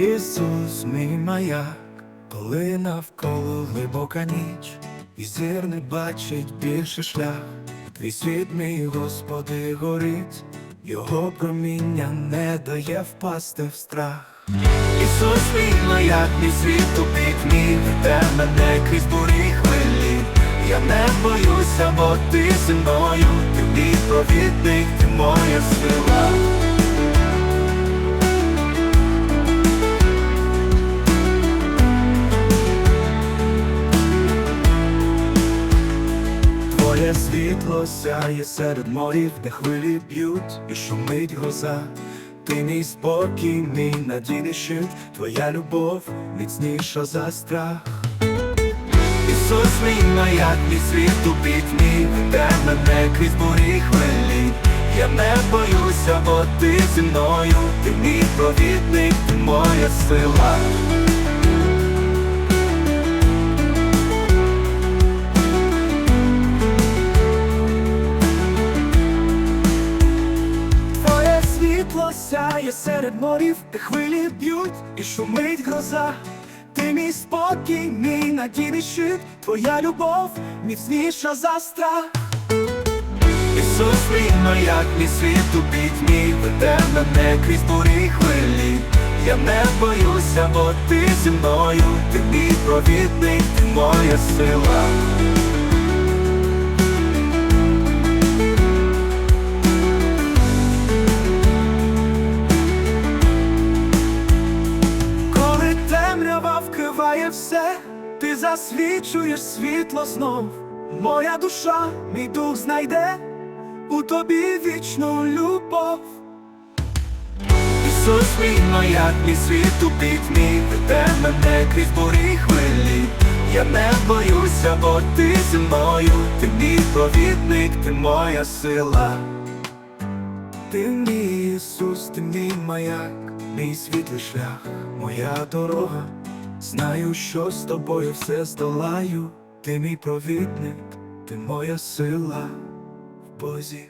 Ісус, мій маяк, коли навколо глибока ніч, і зір не бачить більше шлях, твій світ, мій Господи, горить, його проміння не дає впасти в страх. Ісус, мій маяк, мій світ у пітьмі, веде мене крізь бурі хвилі. Я не боюся, бо ти зі мною, ти мій провідник, ти моя сила. Твоє світло сяє серед морів, де хвилі б'ють і шумить гроза. Ти мій спокій, мій надійний щит, твоя любов міцніша за страх. Ісус, мій маяк, мій світ у пітьмі, веде мене крізь бурі хвилі. Я не боюся, бо ти зі мною, ти мій провідник, ти моя сила. Сяє серед морів, де хвилі б'ють і шумить гроза. Ти мій спокій, мій надійний щит, твоя любов міцніша за страх. Ісус, мій маяк, мій світ у пітьмі, веде мене крізь бурі хвилі. Я не боюся, бо ти зі мною, ти мій провідник, ти моя сила. Вкриває все, ти засвічуєш світло знов. Моя душа, мій дух знайде у тобі вічну любов. Ісус, мій маяк, мій світ у пітьмі, веде мене крізь бурі хвилі. Я не боюся, бо ти зі мною, ти мій провідник, ти моя сила. Ти мій Ісус, ти мій маяк, мій світлий шлях, моя дорога. Знаю, що з тобою все здолаю. Ти мій провідник, ти моя сила в Бозі.